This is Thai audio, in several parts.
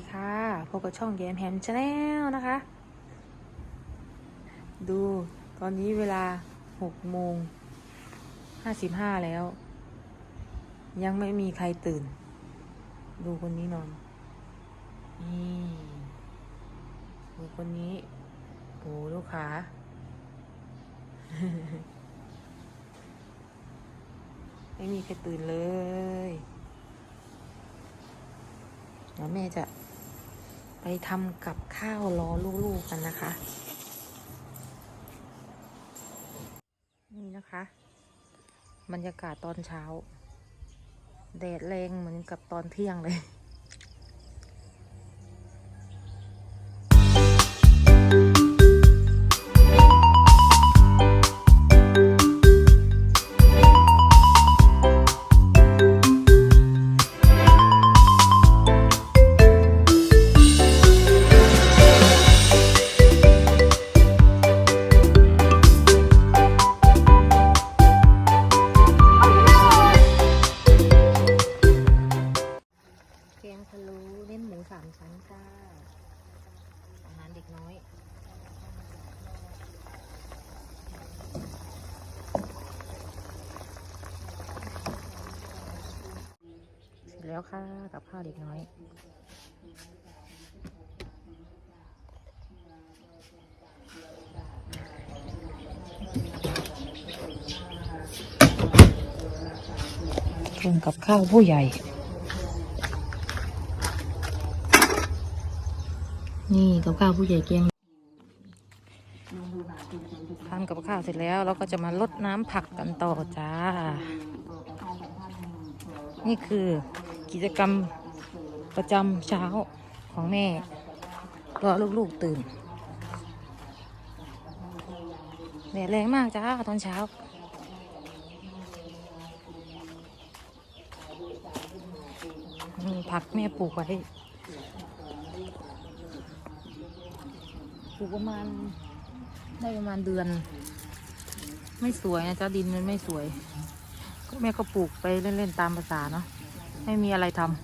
ดีค่ะพบกับช่องแยมแฮมชาแนลนะคะ ดูตอนนี้เวลาหกโมงห้าสิบห้าแล้ว ยังไม่มีใครตื่น ดูคนนี้นอนนี่ดูคนนี้โอ้ลูกขาไม่มีใครตื่นเลยเดี๋ยวแม่จะ ไปทำกับข้าวรอลูกๆกันนะคะ นี่นะคะ บรรยากาศตอนเช้า แดดแรงเหมือนกับตอนเที่ยงเลย ร็จแล้วค่ะกับข้าวเด็กน้อยส่วนกับข้าวผู้ใหญ่ นี่กับข้าวผู้ใหญ่เกียงทำกับข้าวเสร็จแล้วเราก็จะมาลดน้ำผักกันต่อจ้า นี่คือ กิจกรรมประจำเช้าของแม่รอลูกๆตื่นแดดแรงมากจ้าตอนเช้า ผักแม่ปลูกไว้ ปลูกประมาณ ได้ประมาณเดือน ไม่สวยนะจ๊ะดินมันไม่สวย แม่ก็ปลูกไปเล่น ๆ ตามภาษาเนาะ ไม่มีอะไรทำ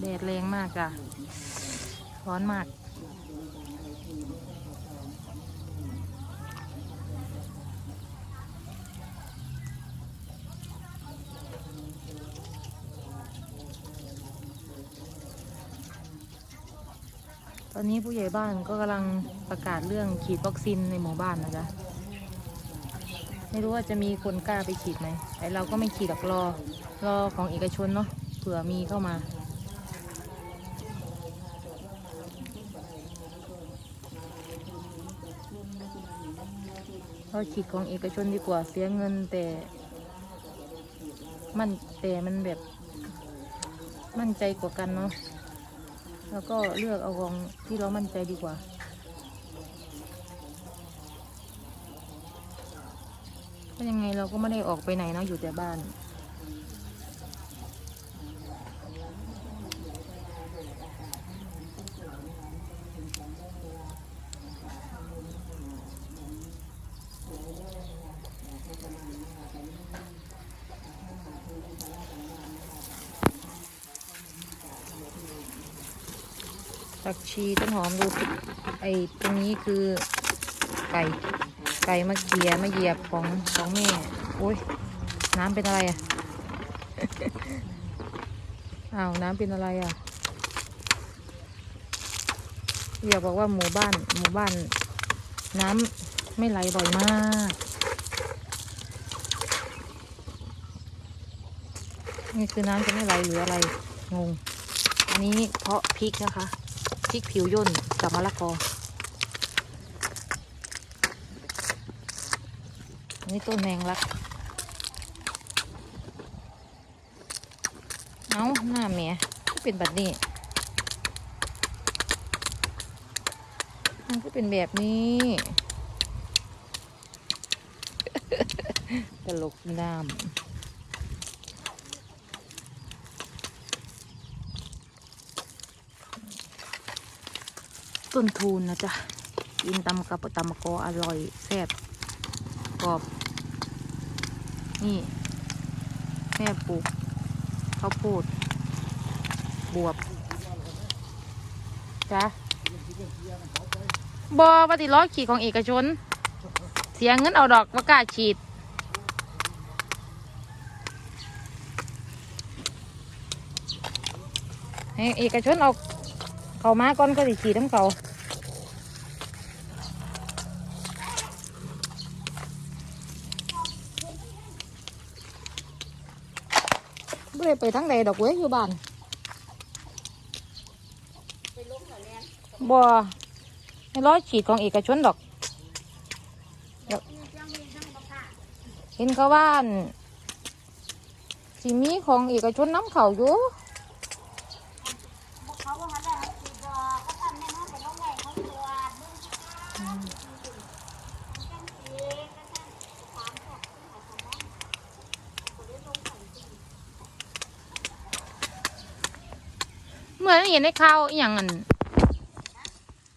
แดดแรงมากจ้ะร้อนมาก ตอนนี้ผู้ใหญ่บ้านก็กำลังประกาศเรื่องฉีดวัคซีนในหมู่บ้านนะจ๊ะ ไม่รู้ว่าจะมีคนกล้าไปฉีดไหมไอเราก็ไม่ฉีดหรอกรอ รอของเอกชนเนาะ เผื่อมีเข้ามาเราฉีดของเอกชนดีกว่าเสียเงินแต่ มันแต่มันแบบ มั่นใจกว่ากันเนาะ แล้วก็เลือกเอาของที่เรามั่นใจดีกว่า ก็ยังไงเราก็ไม่ได้ออกไปไหนเนาะอยู่แต่บ้าน ผักชีต้นหอมดูไอ้ตรงนี้คือไก่ไก่มาเกียมาเหยียบของของแม่โอ้ยน้ำเป็นอะไรอะอ้าวน้ำเป็นอะไรอะอยากบอกว่าหมู่บ้านหมู่บ้าน น้ำไม่ไหลบ่อยมากนี่คือน้ำจะไม่ไหลหรืออะไรงง อันนี้เพาะพริกนะคะ พริกผิวย่นกับมะละกอนนี้ต้นแมงลัก เอาหน้าเมียก็เป็นแบบนี้ มันก็เป็นแบบนี้ตลกน้ำ ต้นทูนนะจ๊ะกินตำกับตำมะกออร่อยแซ่บกรอบ นี่แม่ปลูกข้าวโพดบวบจ้ะบอปฏิร้อขีดของเอกชน เสียเงินเอาดอกประกล้าฉีด ให้เอกชนเอาเขามาก่อนก็สิฉีดทั้งเขา ไม่ได้ไปทั้งใดดอกเว้ยอยู่บ้านบ่ให้ร้อยฉีดของเอกชนดอก เห็นเขาว่านสิมีของเอกชนน้ำเข่าอยู่ เขาบอกว่าได้สิบอกเขาทำแน่นอนแต่ต้องไงเขาตรวจเบื้องต้นจังสีก็ท่านถามพวกที่หาสมองคนได้ลงขันจริง เหมือนเห็นในข่าวอหย่างอัน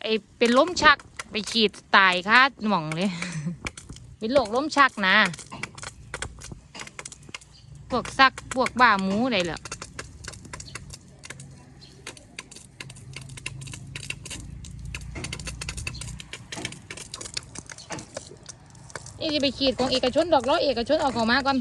ไอเป็นล้มชักไปฉีดตายค่ะหม่องเลย เป็นโรคล้มชักนะพวกซักพวกบ้าหมูอะไรเหรอนี่จะไปขีดของเอกชนดอกล้อเอกชนออกของมาก่อน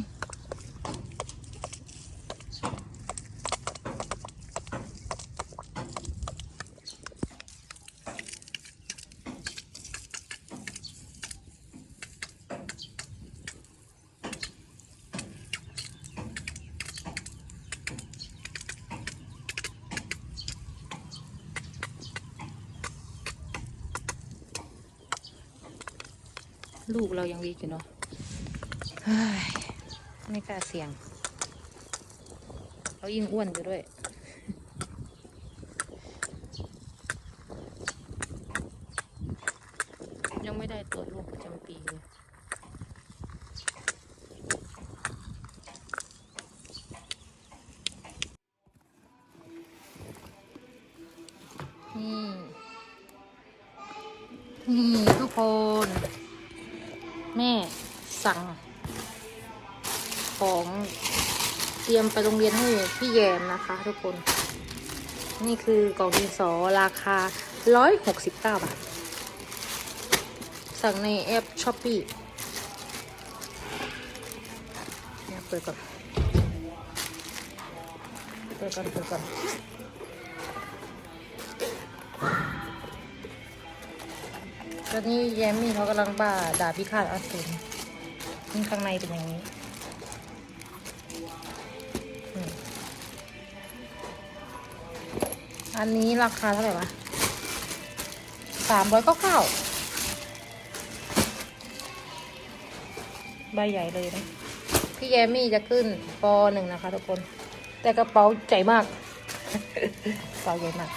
ลูกเรายังวีกอยู่เนาะเฮ้ยไม่กล้าเสี่ยงเขายิ่งอ้วนอยู่ด้วย ยังไม่ได้ตรวจลูกประจำปีเลยนี่ นี่ทุกคนแม่ สั่ง ของเตรียมไปโรงเรียนให้พี่แยมนะคะ ทุกคน นี่คือกล่องดินสอราคา 169 บาท สั่งในแอปช้อปปี้เนี่ยเปิดก่อนเปิดก่อนเปิดก่อนตอนนี้แยมมี่เขากำลังบ้าด่าพิฆาตอสูร นี่ข้างในเป็นอย่างนี้อันนี้ราคาเท่าไหร่วะสามร้อยเก้าเก้าใบใหญ่เลยนะ พี่แยมมี่จะขึ้นปหนึ่งนะคะทุกคน แต่กระเป๋าใหญ่มาก กระเป๋าใหญ่มาก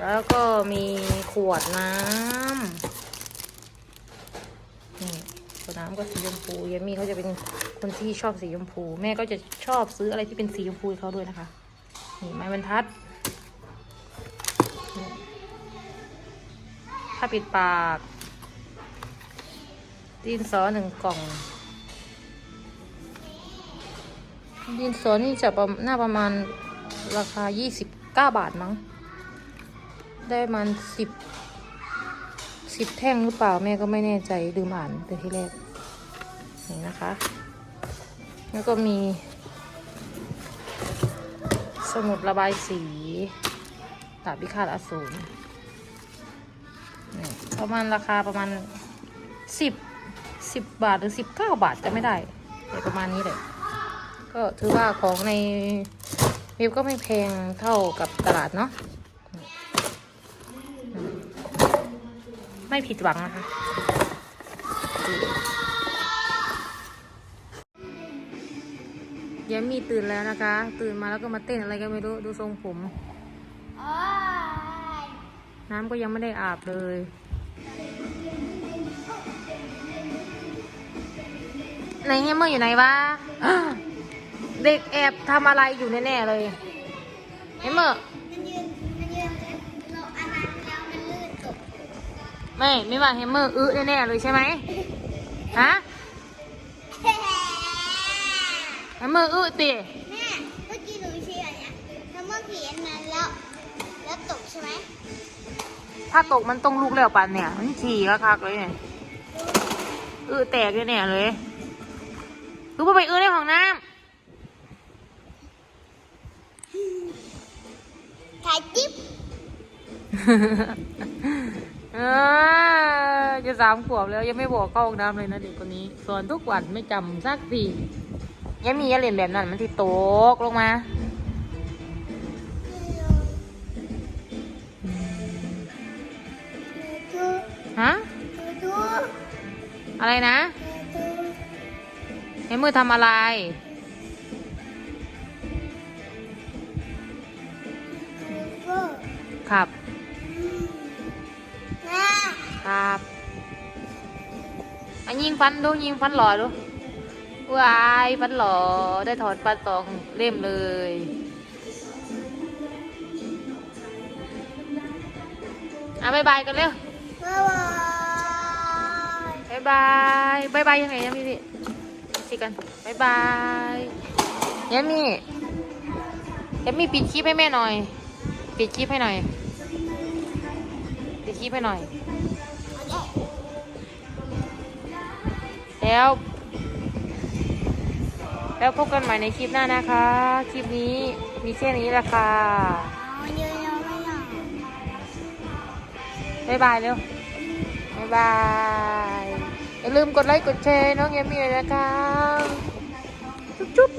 แล้วก็มีขวดน้ำ นี่วน้ำก็สีชมพูยามี่เขาจะเป็นคนที่ชอบสีชมพู แม่ก็จะชอบซื้ออะไรที่เป็นสีชมพูเขาด้วยนะคะ นี่ไม้บรรทัดนี่ผ้าปิดปากดินสอหนึ่งกล่อง ดินสอนี่จะประมาณน่าประมาณราคา 29 บาทมั้ง ได้มันสิบ สิบแท่งหรือเปล่าแม่ก็ไม่แน่ใจลืมอ่านแต่ที่แรกนี่นะคะ แล้วก็มี สมุดระบายสีดาบพิฆาตอสูรนี่ประมาณราคาประมาณสิบสิบบาทหรือสิบเก้าบาทจะไม่ได้แต่ประมาณนี้เลยก็ถือว่าของในเว็บก็ไม่แพงเท่ากับตลาดเนาะ ไม่ผิดหวังนะคะยามีตื่นแล้วนะคะ ตื่นมาแล้วก็มาเต้นอะไรก็ไม่รู้ดูทรงผม น้ำก็ยังไม่ได้อาบเลยไหนเฮมเมอร์อยู่ไหนวะเด็กแอบทำอะไรอยู่แน่ๆเลยเฮมเมอร์ ไม่ไม่ว่าแฮมเมอร์อื้อแน่ๆเลยใช่ไหมฮะแฮมเมอร์อื้อติแม่เมื่อกี้หนูเชียร์เนี่ยแล้วเมื่อกี้อันนั้นแล้ว แล้วตกใช่ไหมถ้าตกมันต้องลูกแล้วปันเนี่ย มันฉี่คักๆเลยเนี่ยอื้อแตกแน่ๆเลยรู้ป่ะไปอื้อในห้องน้ถ่ายจิ๊บำเออจะสามขวบแล้วยังไม่บอกเข้าห้องน้ำเลยนะเด็กคนนี้สอนทุกวันไม่จำสักทียังมีอย่าเล่นแบบนั้นมันที่ตกลงมาฮะอะไรนะดูไอ้มือทำอะไรครับ ครับอันยิงฟันดูยิงฟันหล่อดูว้ายฟันหล่อได้ถอนฟันสองเล่มเลยอะบายบายกันเร็วบายบายบายบายบายบายยังไงยังมีพี่สิกันบายบายยังมียังมีปิดคลิปให้แม่หน่อย ปิดคลิปให้หน่อยปิดคลิปให้หน่อย แล้ว แล้วพบกันใหม่ในคลิปหน้านะคะ คลิปนี้มีแค่นี้แหละค่ะเอาเยอะๆไม่หน่อยบ๊ายบายเร็วบ๊ายบาย อย่าลืมกดไลค์กดแชร์น้องยมีเลยนะคะ จุ๊บจุ๊บ